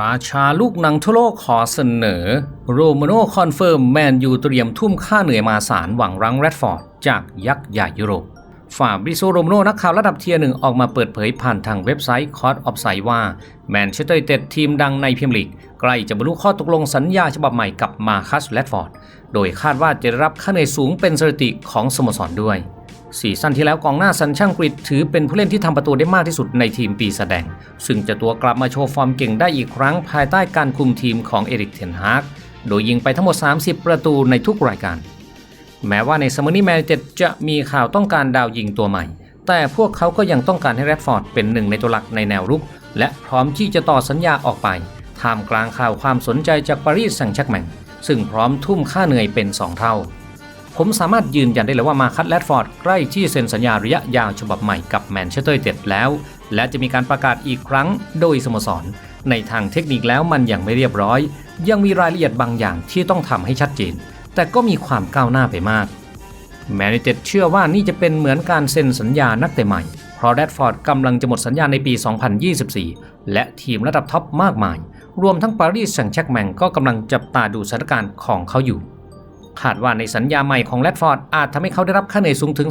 ราชาลูกหนังทั่วโลกขอเสนอ โรมาโนคอนเฟิร์มแมนยูเตรียมทุ่มค่าเหนื่อยมาสารหวังรั้งแรดฟอร์ด จากยักษ์ใหญ่ยุโรปฟาบริโซโรมโนนักข่าวระดับเทียร์หนึ่งออกมาเปิดเผยผ่านทางเว็บไซต์คอร์ of อ i ไซว่าแมนเชสเตอร์ยูไนเต็ดทีมดังในพรีเมียร์ลีก ใกล้จะบรรลุข้อตกลงสัญญาฉบับใหม่กับมาคัสแรดฟอร์ด โดยคาดว่าจะรับค่าเหนื่อยสูงเป็นสถิติของสโมสรด้วย ซีซั่นที่แล้วกองหน้าสัญช่างกฤษถือเป็นผู้เล่นที่ทำประตูได้มากที่สุดในทีมปีแสดง ซึ่งจะตัวกลับมาโชว์ฟอร์มเก่งได้อีกครั้งภายใต้การคุมทีมของเอริกเทนฮากโดยยิงไปทั้งหมด 30 ประตูในทุกรายการ แม้ว่าในซัมเมอร์นีแมนเต็ดจะมีข่าวต้องการดาวยิงตัวใหม่ แต่พวกเขาก็ยังต้องการให้แรดฟอร์ดเป็นหนึ่งในตัวหลักในแนวรุก และพร้อมที่จะต่อสัญญาออกไปท่ามกลางข่าวความสนใจจากปารีสแซงต์แชร์กแมงซึ่งพร้อมทุ่มค่าเหนื่อยเป็น 2 เท่า ผมสามารถยืนยันได้เลยว่ามาคัตแรดฟอร์ดใกล้ที่เซ็นสัญญาระยะยาวฉบับใหม่กับแมนเชสเตอร์ยูไนเต็ดแล้ว และจะมีการประกาศอีกครั้งโดยสโมสร ในทางเทคนิคแล้วมันยังไม่เรียบร้อย ยังมีรายละเอียดบางอย่างที่ต้องทำให้ชัดเจน แต่ก็มีความก้าวหน้าไปมากแมนยูไนเต็ดเชื่อว่านี่จะเป็นเหมือนการเซ็นสัญญานักเตะใหม่ เพราะแรดฟอร์ดกำลังจะหมดสัญญาในปี 2024 และทีมระดับท็อปมากมาย รวมทั้งปารีสแซงต์แชร์กแมงก็กำลังจับตาดูสถานการณ์ของเขาอยู่ คาดว่าในสัญญาใหม่ของแรดฟอร์ดอาจทำให้เขาได้รับค่าเหนื่อยสูงถึง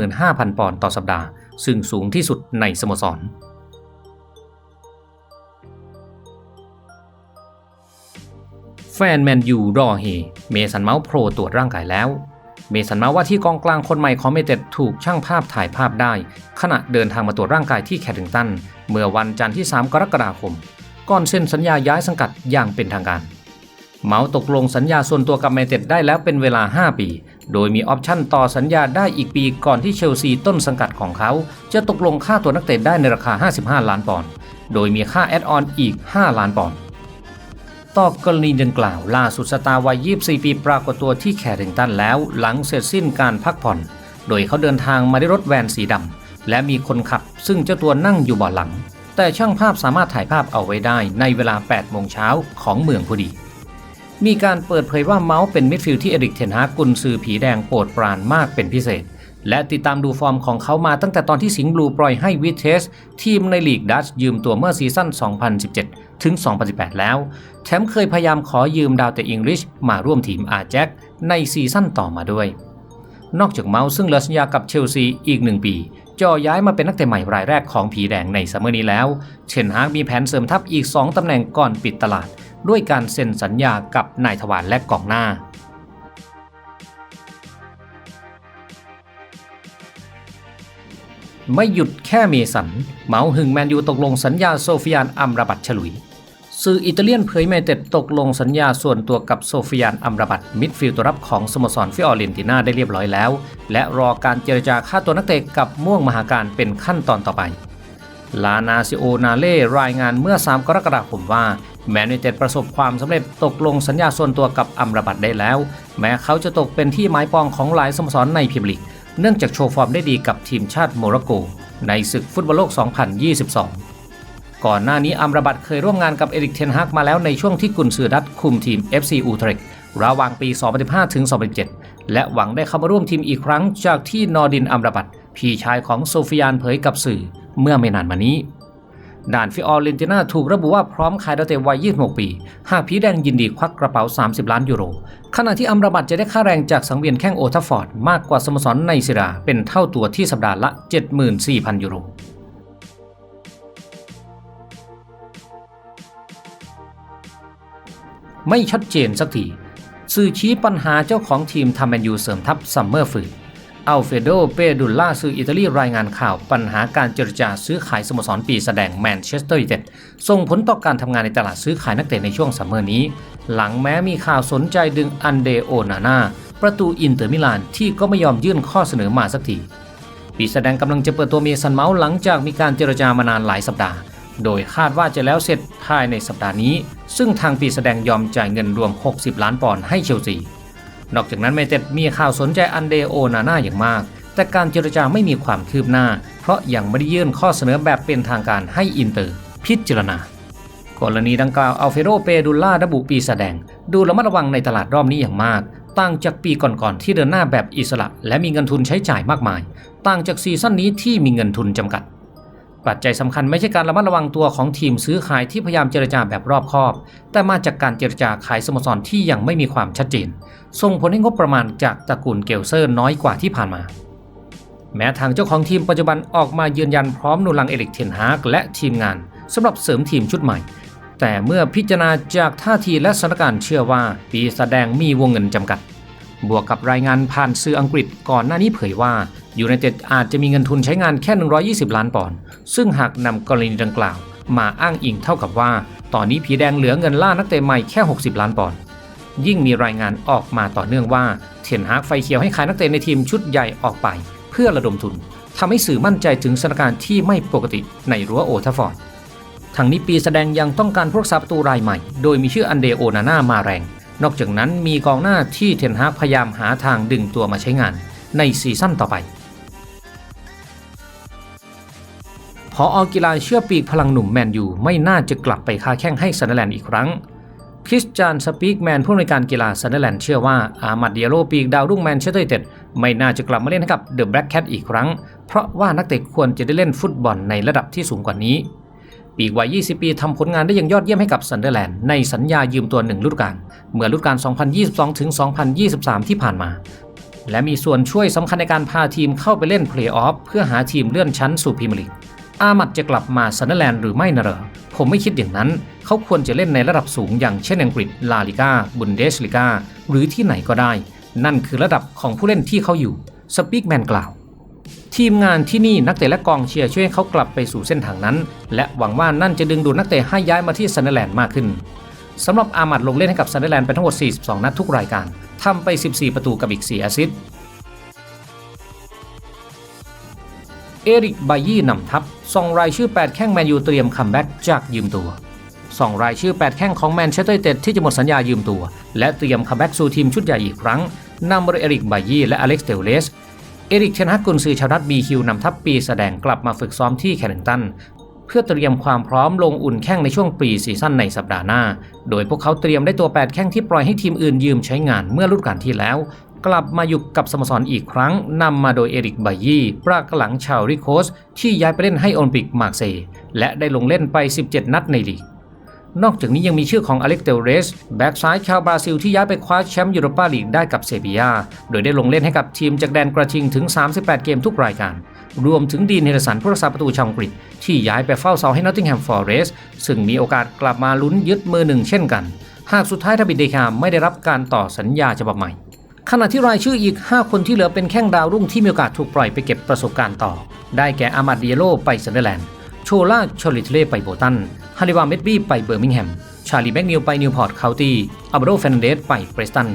375,000 ปอนด์ต่อสัปดาห์ ซึ่งสูงที่สุดในสโมสร แฟนแมนยูรอเฮเมสันเมาส์โปรตรวจร่างกายแล้ว เมสันเมาส์ว่าที่กองกลางคนใหม่ของเมเต็ดถูกช่างภาพถ่ายภาพได้ ขณะเดินทางมาตรวจร่างกายที่แคดิงตัน เมื่อวันจันทร์ที่ 3 กรกฎาคม ก่อนเซ็นสัญญาย้ายสังกัดอย่างเป็นทางการ เมาตกลงสัญญาส่วนตัวกับแมนเต็ดได้แล้วเป็นเวลา 5 ปี โดยมีออปชั่นต่อสัญญาได้อีกปีก่อนที่เชลซีต้นสังกัดของเขา จะตกลงค่าตัวนักเตะได้ในราคา 55 ล้านปอนด์ โดยมีค่าแอดออนอีก 5 ล้านปอนด์ ต่อกรณีดังกล่าวล่าสุดสตาร์วัย 24 ปีปรากฏตัวที่แคริงตันแล้วหลังเสร็จสิ้นการพักผ่อน โดยเขาเดินทางมาด้วยรถแวนสีดำและมีคนขับ ซึ่งเจ้าตัวนั่งอยู่เบาะหลัง แต่ช่างภาพสามารถถ่ายภาพเอาไว้ได้ในเวลา 8 โมงเช้าของเมืองพอดี มีการเปิดเผยว่าเมาส์เป็นมิดฟิลด์ที่เอริกเทนฮากกุนซือผีแดงโปรดปรานมากเป็นพิเศษ และติดตามดูฟอร์มของเขามาตั้งแต่ตอนที่สิงห์บลูปล่อยให้วิเทส ทีมในลีกดัชยืมตัวเมื่อซีซั่น 2017 ถึง 2018 แล้ว แถมเคยพยายามขอยืมดาวเตะอังกฤษมาร่วมทีมอาแจ็คในซีซั่นต่อมาด้วย นอกจากเมาส์ซึ่งเลสัญญากับเชลซีอีกหนึ่งปีจอย้ายมาเป็นนักเตะใหม่รายแรกของผีแดงในซัมเมอร์นี้แล้ว เชนฮากมีแผนเสริมทัพอีก 2 ตำแหน่งก่อนปิดตลาด ด้วยการเซ็นสัญญากับนายทวารและกองหน้า ไม่หยุดแค่เมสัน เมาหึงแมนยูตกลงสัญญาโซฟิยานอัมราบัตฉลุย สื่ออิตาเลียนเผยแมเต็ดตกลงสัญญาส่วนตัวกับโซฟิยานอัมราบัตมิดฟิลด์ตัวรับของสโมสรฟิออเรนติน่าได้เรียบร้อยแล้ว และรอการเจรจาค่าตัวนักเตะกับม่วงมหาการเป็นขั้นตอนต่อไปลานาซิโอนาเล่รายงานเมื่อ 3 กรกฎาคมว่า แมนยูเต็ดประสบความสำเร็จตกลงสัญญาส่วนตัวกับอัมราบัตได้แล้ว แม้เขาจะตกเป็นที่หมายปองของหลายสโมสรในพรีเมียร์ลีกเนื่องจากโชว์ฟอร์มได้ดีกับทีมชาติโมร็อกโก ในศึกฟุตบอลโลก 2022 ก่อนหน้านี้อัมราบัตเคยร่วมงานกับเอริกเทนฮากมาแล้วในช่วงที่กุนซือดัตคุมทีม FC อูเทรกระหว่างปี 2015 ถึง 2017 และหวังได้เข้ามาร่วมทีมอีกครั้งจากที่นอร์ดินอัมราบัตพี่ชายของโซฟิยานเผยกับสื่อเมื่อไม่นานมานี้ ด่านฟิออเรนติน่าถูกระบุว่าพร้อมขายดาวเตะวัย 26 ปี หากผีแดงยินดีควักกระเป๋า 30 ล้านยูโร ขณะที่อัมราบัตจะได้ค่าแรงจากสังเวียนแข้งโอทัฟฟอร์ด มากกว่าสโมสรในซีรา เป็นเท่าตัวที่สัปดาห์ละ 74,000 ยูโรไม่ชัดเจนสักทีสื่อชี้ปัญหาเจ้าของทีมทำแมนยูเสริมทัพซัมเมอร์ฟืน อัลเฟโด เปดุลล่าสื่ออิตาลีรายงานข่าวปัญหาการเจรจาซื้อขายสโมสรปีแสดงแมนเชสเตอร์ยูไนเต็ดส่งผลต่อการทำงานในตลาดซื้อขายนักเตะในช่วงซัมเมอร์นี้ หลังแม้มีข่าวสนใจดึงอันเดโอนาน่าประตูอินเตอร์มิลานที่ก็ไม่ยอมยื่นข้อเสนอมาสักทีปีแสดงกำลังจะเปิดตัวเมสันเมาส์หลังจากมีการเจรจามานานหลายสัปดาห์ โดยคาดว่าจะแล้วเสร็จภายในสัปดาห์นี้ ซึ่งทางปีแสดงยอมจ่ายเงินรวม 60 ล้านปอนด์ให้เชลซี นอกจากนั้นเมเต็ดมีข่าวสนใจอันเดโอนาน่าอย่างมาก แต่การเจรจาไม่มีความคืบหน้า เพราะยังไม่ได้ยื่นข้อเสนอแบบเป็นทางการให้อินเตอร์พิจารณากรณีดังกล่าวอัลเฟโรเปดุลล่าระบุปีแสดง ดูระมัดระวังในตลาดรอบนี้อย่างมาก ต่างจากปีก่อนๆที่เดินหน้าแบบอิสระ และมีเงินทุนใช้จ่ายมากมาย ต่างจากซีซั่นนี้ที่มีเงินทุนจำกัด ปัจจัยสำคัญไม่ใช่การระมัดระวังตัวของทีมซื้อขายที่พยายามเจรจาแบบรอบคอบ แต่มาจากการเจรจาขายสโมสรที่ยังไม่มีความชัดเจน ส่งผลให้งบประมาณจากตระกูลเกลเซอร์น้อยกว่าที่ผ่านมา แม้ทางเจ้าของทีมปัจจุบันออกมายืนยันพร้อมนุลังเอริกเทนฮากและทีมงานสำหรับเสริมทีมชุดใหม่ แต่เมื่อพิจารณาจากท่าทีและสถานการณ์เชื่อว่าปีแสดงมีวงเงินจำกัด บวกกับรายงานผ่านสื่ออังกฤษก่อนหน้านี้เผยว่า ยูไนเต็ดอาจจะมีเงินทุนใช้งานแค่ 120 ล้านปอนด์ซึ่งหากนำกรณีดังกล่าว มาอ้างอิงเท่ากับว่า ตอนนี้ผีแดงเหลือเงินล่านักเตะใหม่แค่ 60 ล้านปอนด์ยิ่งมีรายงานออกมาต่อเนื่องว่าเทนฮากไฟเขียวให้ขายนักเตะในทีมชุดใหญ่ออกไป เพื่อระดมทุนทำให้สื่อมั่นใจถึงสถานการณ์ที่ไม่ปกติในรั้วโอทัฟฟอร์ดทางนี้ปีแสดงยังต้องการผู้รักษาประตูรายใหม่ โดยมีชื่ออันเดโอนาน่ามาแรง นอกจากนั้นมีกองหน้าที่เทนฮากพยายามหาทางดึงตัวมาใช้งาน ในซีซั่นต่อไป พออกีฬาเชื่อปีกพลังหนุ่มแมนยูไม่น่าจะกลับไปค้าแข้งให้ซันเดอร์แลนด์อีกครั้ง คริสจานสปีกแมนผู้อำนวยการกีฬาซันเดอร์แลนด์เชื่อว่าอามัดเดียโรปีกดาวรุ่งแมนเชสเตอร์ยูไนเต็ดไม่น่าจะกลับมาเล่นให้กับเดอะแบล็กแคทอีกครั้ง เพราะว่านักเตะควรจะได้เล่นฟุตบอลในระดับที่สูงกว่านี้ ปีกวัย 20 ปีทำผลงานได้อย่างยอดเยี่ยมให้กับซันเดอร์แลนด์ในสัญญายืมตัวหนึ่งฤดูกาลเมื่อฤดูกาล 2022ถึง2023 ที่ผ่านมาและมีส่วนช่วยสำคัญในการพาทีมเข้าไปเล่นเพลย์ออฟเพื่อหาทีมเลื่อนชั้นสู่พรีเมียร์ลีก อามัดจะกลับมาซันเดอร์แลนด์หรือไม่นะเหรอ ผมไม่คิดอย่างนั้น เขาควรจะเล่นในระดับสูงอย่างเช่นอังกฤษ ลาลิกาบุนเดสลิกาหรือที่ไหนก็ได้ นั่นคือระดับของผู้เล่นที่เขาอยู่ สปีกแมนกล่าว ทีมงานที่นี่นักเตะและกองเชียร์ช่วยให้เขากลับไปสู่เส้นทางนั้น และหวังว่านั่นจะดึงดูดนักเตะให้ย้ายมาที่ซันเดอร์แลนด์มากขึ้นสำหรับอามัดลงเล่นให้กับซันเดอร์แลนด์ไปทั้งหมด 42 นัดทุกรายการทำไป 14 ประตูกับอีก 4 แอสซิสต์ เอริกไบยี่นำทัพส่งรายชื่อ 8 แข้งแมนยูเตรียมคัมแบ็กจากยืมตัวส่งรายชื่อ 8 แข้งของแมนเชสเตอร์ยูไนเต็ดที่จะหมดสัญญายืมตัว และเตรียมคัมแบ็กสู่ทีมชุดใหญ่อีกครั้งนำโดยเอริกไบยี่และอเล็กซ์เตลเลสเอริกเทนฮักกุนซือชาวรัฐบีคิวนำทัพปีแสดงกลับมาฝึกซ้อมที่แคลิงตันเพื่อเตรียมความพร้อมลงอุ่นแข้งในช่วงปีซีซั่นในสัปดาห์หน้า โดยพวกเขาเตรียมได้ตัว 8 แข้งที่ปล่อยให้ทีมอื่นยืมใช้งานเมื่อฤดูกาลที่แล้ว กลับมาอยู่กับสโมสรอีกครั้งนำมาโดยเอริกไบยี่ปรากหลังชาวริโคสที่ย้ายไปเล่นให้โอลิมปิกมาร์เซย์และได้ลงเล่นไป 17 นัดในลีกนอกจากนี้ยังมีชื่อของอเล็กเตเรส แบ็กซ้ายชาวบราซิลที่ย้ายไปคว้าแชมป์ยูโรปาลีกได้กับเซบียา โดยได้ลงเล่นให้กับทีมจากแดนกระทิงถึง 38 เกมทุกรายการ รวมถึงดีนเฮเดสันผู้รักษาประตูชาวอังกฤษ ที่ย้ายไปเฝ้าเสาให้นอตติงแฮมฟอร์เรสซึ่งมีโอกาสกลับมาลุ้นยึดมือหนึ่งเช่นกัน หากสุดท้ายทบิดเดคามไม่ได้รับการต่อสัญญาฉบับใหม่ ขณะที่รายชื่ออีก 5 คนที่เหลือเป็นแข้งดาวรุ่งที่มีโอกาสถูกปล่อยไปเก็บประสบการณ์ต่อ ได้แก่อามาดิเดียโลไปซันเดอร์แลนด์ โชล่าชอลิทเล่ไปโบตัน ฮาริวาเมดบี้ไปเบอร์มิงแฮม ชาลีแมกนิวไปนิวพอร์ตเคานตี้อัลเบโรเฟนเดสไปเบรสตัน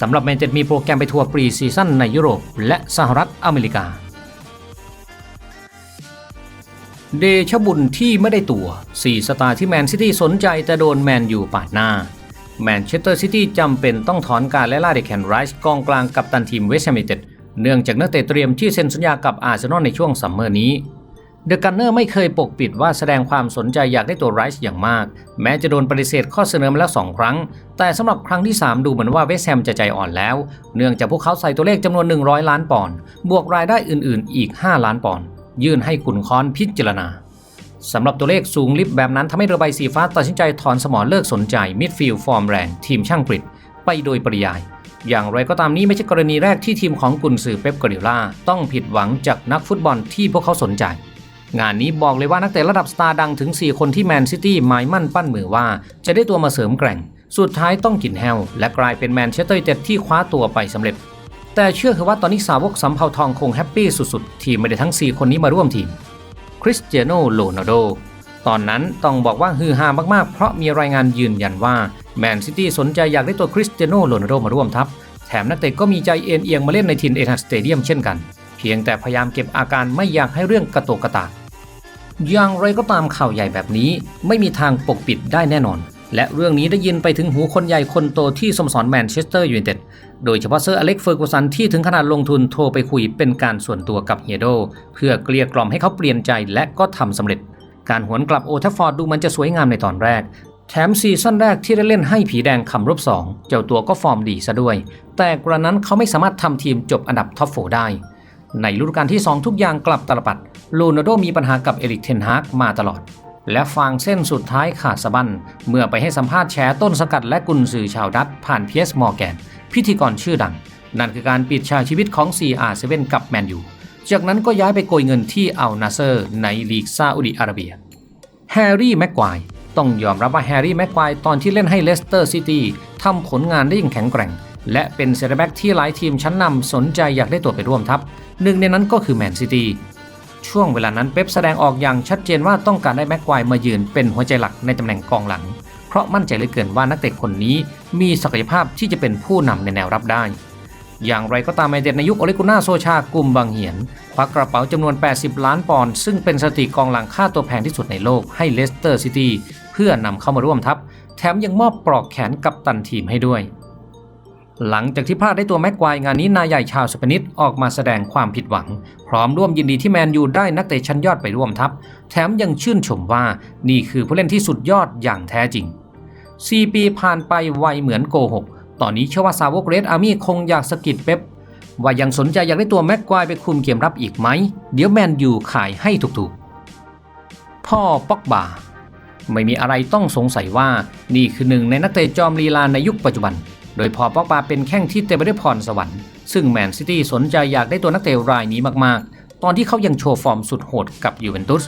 สำหรับแมนเชสเตอร์มีโปรแกรมไปทัวร์ปรีซีซั่นในยุโรป และสหรัฐอเมริกา เดชบุญที่ไม่ได้ตัว 4 สตาร์ที่แมนซิตี้สนใจแต่โดนแมนอยู่ปาดหน้า แมนเชสเตอร์ซิตี้จำเป็นต้องถอนการและล่าเดคแคนไรส์กองกลางกับตันทีมเวสต์แฮมยูไนเต็ดเนื่องจากนักเตะเตรียมที่เซ็นสัญญากับอาร์เซนอลในช่วงซัมเมอร์นี้เดอะกันเนอร์ไม่เคยปกปิดว่าแสดงความสนใจอยากได้ตัวไรส์อย่างมาก แม้จะโดนปฏิเสธข้อเสนอมาแล้ว 2 ครั้ง แต่สำหรับครั้งที่ 3 ดูเหมือนว่าเวสต์แฮมจะใจอ่อนแล้ว เนื่องจากพวกเขาใส่ตัวเลขจำนวน 100 ล้านปอนด์บวกรายได้อื่นๆ อีก 5 ล้านปอนด์ยื่นให้ขุนคอนพิจารณา สำหรับตัวเลขสูงลิฟต์แบบนั้นทำให้เรือใบสีฟ้าตัดสินใจถอนสมอเลิกสนใจมิดฟิลด์ฟอร์มแรงทีมช่างกริดไปโดยปริยาย อย่างไรก็ตามนี้ไม่ใช่กรณีแรกที่ทีมของกุนซือเป๊ปกวาร์ดิโอลาต้องผิดหวังจากนักฟุตบอลที่พวกเขาสนใจ งานนี้บอกเลยว่านักเตะระดับสตาร์ดังถึง 4 คนที่แมนซิตี้หมายมั่นปั้นมือว่า จะได้ตัวมาเสริมแกร่ง สุดท้ายต้องกินแฮวและกลายเป็นแมนเชสเตอร์ยูไนเต็ดที่คว้าตัวไปสำเร็จ แต่เชื่อคือว่าตอนนี้สาวกสำเภาทองคงแฮปปี้สุดๆ ที่ไม่ได้ทั้ง 4 คนนี้มาร่วมทีม คริสเตียโนโรนัลโด ตอนนั้นต้องบอกว่าฮือฮามากๆ เพราะมีรายงานยืนยันว่าแมนซิตี้สนใจอยากได้ตัวคริสเตียโนโรนัลโดมาร่วมทัพ แถมนักเตะก็มีใจเอ็นเอียงมาเล่นในทินเอทันสเตเดียมเช่นกัน เพียงแต่พยายามเก็บอาการไม่อยากให้เรื่องกระโตกกระตากอย่างไรก็ตามข่าวใหญ่แบบนี้ไม่มีทางปกปิดได้แน่นอน และเรื่องนี้ได้ยินไปถึงหูคนใหญ่คนโตที่สโมสรแมนเชสเตอร์ยูไนเต็ด โดยเฉพาะเซอร์อเล็กเฟอร์กูสันที่ถึงขนาดลงทุนโทรไปคุยเป็นการส่วนตัวกับเฮโดเพื่อเกลี้ยกล่อมให้เขาเปลี่ยนใจและก็ทำสำเร็จ การหวนกลับโอทัฟฟอร์ดดูมันจะสวยงามในตอนแรก แถมซีซั่นแรกที่ได้เล่นให้ผีแดงคำรบสองเจ้าตัวก็ฟอร์มดีซะด้วย แต่กระนั้นเขาไม่สามารถทำทีมจบอันดับท็อปโฟได้ ในฤดูกาลที่ 2 ทุกอย่างกลับตลปัดโรนัลโดมีปัญหากับเอริกเทนฮากมาตลอด และฟางเส้นสุดท้ายขาดสะบั้นเมื่อไปให้สัมภาษณ์แชร์ต้นสกัดและกุนสื่อชาวดัตผ่านเพียสมอร์แกน พิธีกรชื่อดัง นั่นคือการปิดฉากชีวิตของ CR7 กับแมนยูจากนั้นก็ย้ายไปโกยเงินที่อัลนาเซอร์ในลีกซาอุดิอาระเบีย แฮร์รี่แม็กควายต้องยอมรับว่าแฮร์รี่แม็กควายตอนที่เล่นให้เลสเตอร์ซิตี้ทำผลงานได้อย่างแข็งแกร่ง และเป็นเซนเตอร์แบ็กที่หลายทีมชั้นนำสนใจอยากได้ตัวไปร่วมทัพหนึ่งในนั้นก็คือแมนซิตี้ ช่วงเวลานั้นเป๊ปแสดงออกอย่างชัดเจนว่าต้องการได้แม็กควายมายืนเป็นหัวใจหลักในตำแหน่งกองหลัง เพราะมั่นใจเหลือเกินว่านักเตะคนนี้มีศักยภาพที่จะเป็นผู้นำในแนวรับได้ อย่างไรก็ตามไมเดนในยุคโอเลกุน่าโซชากลุ่มบางเหียนควักกระเป๋าจำนวน 80 ล้านปอนด์ซึ่งเป็นสถิติกองหลังค่าตัวแพงที่สุดในโลกให้เลสเตอร์ซิตี้เพื่อนำเข้ามาร่วมทัพ แถมยังมอบปลอกแขนกับตันทีมให้ด้วย หลังจากที่พลาดได้ตัวแม็กควายงานนี้นายใหญ่ชาวสเปนิสออกมาแสดงความผิดหวัง พร้อมร่วมยินดีที่แมนยูได้นักเตะชั้นยอดไปร่วมทัพ แถมยังชื่นชมว่านี่คือผู้เล่นที่สุดยอดอย่างแท้จริง 4 ปีผ่านไปไวเหมือนโกหก ตอนนี้เชื่อว่าสาวกเรดอาร์มี่คงอยากสกิดเป๊ปว่ายังสนใจอยากได้ตัวแม็กควายไปคุมเกมรับอีกไหม เดี๋ยวแมนยูขายให้ถูกๆ พ่อป็อกบาไม่มีอะไรต้องสงสัยว่านี่คือหนึ่งในนักเตะจอมลีลาในยุคปัจจุบัน โดยพอปอกบาเป็นแข้งที่เต็มไปด้วยพรสวรรค์ ซึ่งแมนซิตี้สนใจอยากได้ตัวนักเตะรายนี้มากๆ ตอนที่เขายังโชว์ฟอร์มสุดโหดกับยูเวนตุส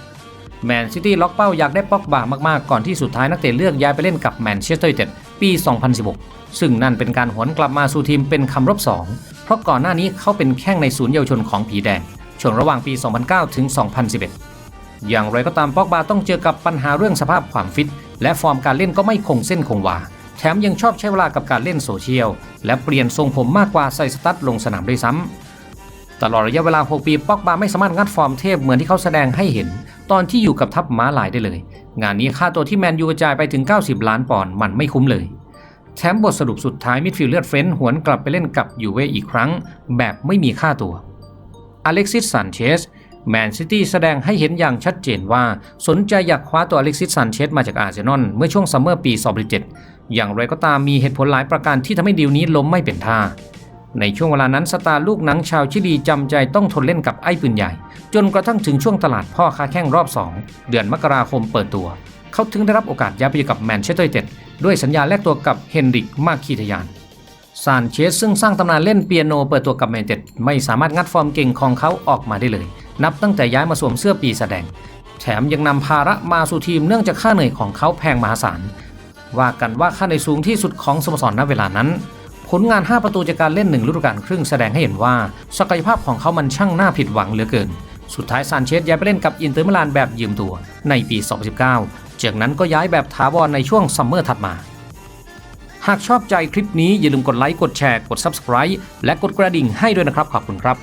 แมนซิตี้ล็อกเป้าอยากได้ปอกบามากๆ ก่อนที่สุดท้ายนักเตะเลือกย้ายไปเล่นกับแมนเชสเตอร์ยูไนเต็ดปี 2016 ซึ่งนั่นเป็นการหวนกลับมาสู่ทีมเป็นคำรบสองเพราะก่อนหน้านี้เขาเป็นแข้งในศูนย์เยาวชนของผีแดงช่วงระหว่างปี 2009 ถึง 2011 อย่างไรก็ตามปอกบาต้องเจอกับปัญหาเรื่องสภาพความฟิต และฟอร์มการเล่นก็ไม่คงเส้นคงวา แถมยังชอบใช้เวลากับการเล่นโซเชียล และเปลี่ยนทรงผมมากกว่าใส่สตั๊ดลงสนามด้วยซ้ำ ตลอดระยะเวลา 6 ปีป็อกบาไม่สามารถงัดฟอร์มเทพเหมือนที่เขาแสดงให้เห็น ตอนที่อยู่กับทัพม้าลายได้เลย งานนี้ค่าตัวที่แมนยูกระจายไปถึง 90 ล้านปอนด์มันไม่คุ้มเลยแถมบทสรุปสุดท้ายมิดฟิลเลือดเฟ้นหวนกลับไปเล่นกับยูเว่อีกครั้ง แบบไม่มีค่าตัว อเล็กซิสซันเชสแมนซิตี้แสดงให้เห็นอย่างชัดเจนว่า สนใจอยากคว้าตัวอเล็กซิสซันเชสมาจากอาร์เซนอลเมื่อช่วงซัมเมอร์ปี 2007 อย่างไรก็ตามมีเหตุผลหลายประการที่ทำให้ดีลนี้ล้มไม่เป็นท่า ในช่วงเวลานั้นสตาร์ลูกหนังชาวชิลีจำใจต้องทนเล่นกับไอ้ปืนใหญ่ จนกระทั่งถึงช่วงตลาดพ่อค้าแข้งรอบ 2 เดือนมกราคมเปิดตัว เขาถึงได้รับโอกาสย้ายไปอยู่กับแมนเชสเตอร์ยูไนเต็ดด้วยสัญญาแลกตัวกับเฮนริกมาคีทยานซานเชสซึ่งสร้างตำนานเล่นเปียโนเปิดตัวกับแมนเต็ดไม่สามารถงัดฟอร์มเก่งของเขาออกมาได้เลย นับตั้งแต่ย้ายมาสวมเสื้อปีแสดง แถมยังนำภาระมาสู่ทีมเนื่องจากค่าเหนื่อยของเขาแพงมหาศาล ว่ากันว่าค่าเหนื่อยสูงที่สุดของสโมสรณเวลานั้น ผลงาน 5 ประตูจากการเล่นหนึ่งฤดูกาลครึ่งแสดงให้เห็นว่าศักยภาพของเขามันช่างน่าผิดหวังเหลือเกิน สุดท้ายซานเชสย้ายไปเล่นกับอินเตอร์มิลานแบบยืมตัวในปี 2019 จากนั้นก็ย้ายแบบถาวรในช่วงซัมเมอร์ถัดมาหากชอบใจคลิปนี้อย่าลืมกดไลค์ กดแชร์ กด Subscribe และกดกระดิ่งให้ด้วยนะครับ ขอบคุณครับ